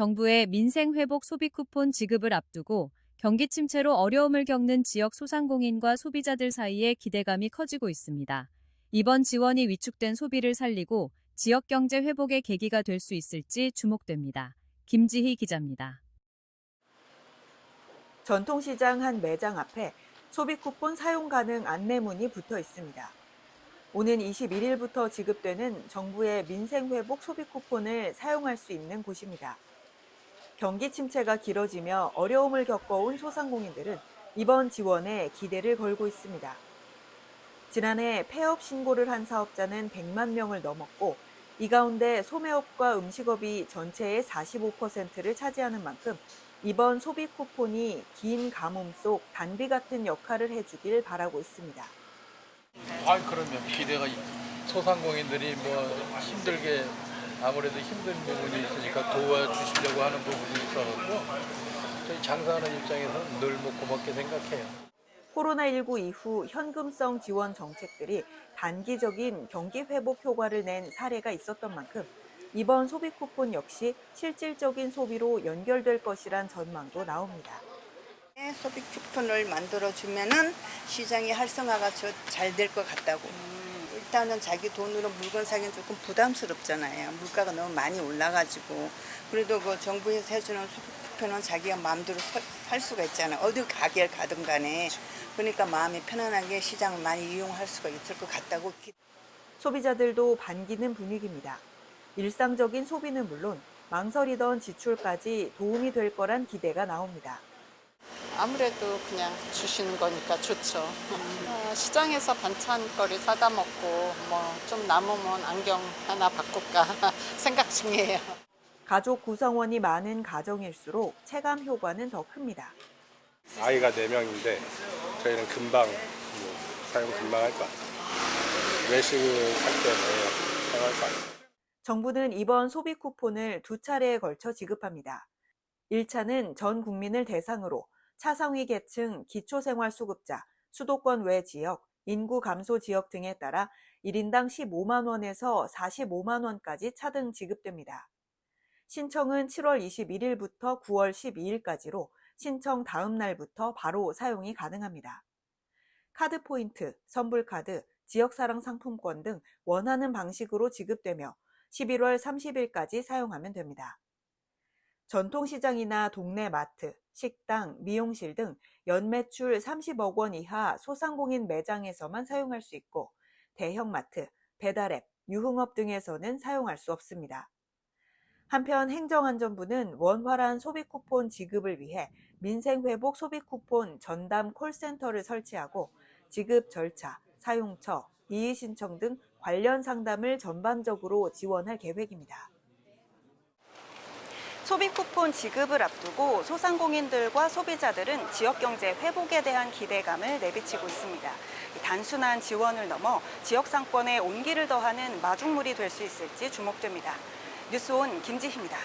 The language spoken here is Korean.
정부의 민생 회복 소비 쿠폰 지급을 앞두고 경기 침체로 어려움을 겪는 지역 소상공인과 소비자들 사이에 기대감이 커지고 있습니다. 이번 지원이 위축된 소비를 살리고 지역 경제 회복의 계기가 될 수 있을지 주목됩니다. 김지희 기자입니다. 전통시장 한 매장 앞에 소비 쿠폰 사용 가능 안내문이 붙어 있습니다. 오는 21일부터 지급되는 정부의 민생회복 소비 쿠폰을 사용할 수 있는 곳입니다. 경기 침체가 길어지며 어려움을 겪어온 소상공인들은 이번 지원에 기대를 걸고 있습니다. 지난해 폐업 신고를 한 사업자는 100만 명을 넘었고 이 가운데 소매업과 음식업이 전체의 45%를 차지하는 만큼 이번 소비 쿠폰이 긴 가뭄 속 단비 같은 역할을 해주길 바라고 있습니다. 아 그러면 기대가 있- 소상공인들이 뭐 힘들게 아무래도 힘든 부분이 있으니까 도와주시려고 하는 부분이 있어갖고 저희 장사하는 입장에서는 늘 뭐 고맙게 생각해요. 코로나19 이후 현금성 지원 정책들이 단기적인 경기 회복 효과를 낸 사례가 있었던 만큼 이번 소비 쿠폰 역시 실질적인 소비로 연결될 것이란 전망도 나옵니다. 네, 소비 쿠폰을 만들어주면은 시장이 활성화가 잘 될 것 같다고. 일단은 자기 돈으로 물건 사기는 조금 부담스럽잖아요. 물가가 너무 많이 올라가지고. 그래도 그 정부에서 해주는 쿠폰은 자기가 마음대로 서- 살 수가 있잖아요. 어디 가게를 가든 간에. 그러니까 마음이 편안하게 시장을 많이 이용할 수가 있을 것 같다고. 기- 소비자들도 반기는 분위기입니다. 일상적인 소비는 물론 망설이던 지출까지 도움이 될 거란 기대가 나옵니다. 아무래도 그냥 주시는 거니까 좋죠. 어, 시장에서 반찬거리 사다 먹고 뭐 좀 남으면 안경 하나 바꿀까 생각 중이에요. 가족 구성원이 많은 가정일수록 체감 효과는 더 큽니다. 아이가 4명인데 저희는 금방 뭐 사용 금방 할 것 같아요. 외식을 할 때는 사용할 것 같아요. 정부는 이번 소비 쿠폰을 두 차례에 걸쳐 지급합니다. 1차는 전 국민을 대상으로 차상위 계층 기초생활수급자, 수도권 외 지역, 인구 감소 지역 등에 따라 1인당 15만 원에서 45만 원까지 차등 지급됩니다. 신청은 7월 21일부터 9월 12일까지로 신청 다음 날부터 바로 사용이 가능합니다. 카드 포인트, 선불카드, 지역사랑 상품권 등 원하는 방식으로 지급되며 11월 30일까지 사용하면 됩니다. 전통시장이나 동네 마트, 식당, 미용실 등 연매출 30억 원 이하 소상공인 매장에서만 사용할 수 있고 대형 마트, 배달앱, 유흥업 등에서는 사용할 수 없습니다. 한편 행정안전부는 원활한 소비 쿠폰 지급을 위해 민생회복 소비 쿠폰 전담 콜센터를 설치하고 지급 절차, 사용처, 이의 신청 등 관련 상담을 전반적으로 지원할 계획입니다. 소비 쿠폰 지급을 앞두고 소상공인들과 소비자들은 지역 경제 회복에 대한 기대감을 내비치고 있습니다. 단순한 지원을 넘어 지역 상권에 온기를 더하는 마중물이 될 수 있을지 주목됩니다. 뉴스온 김지희입니다.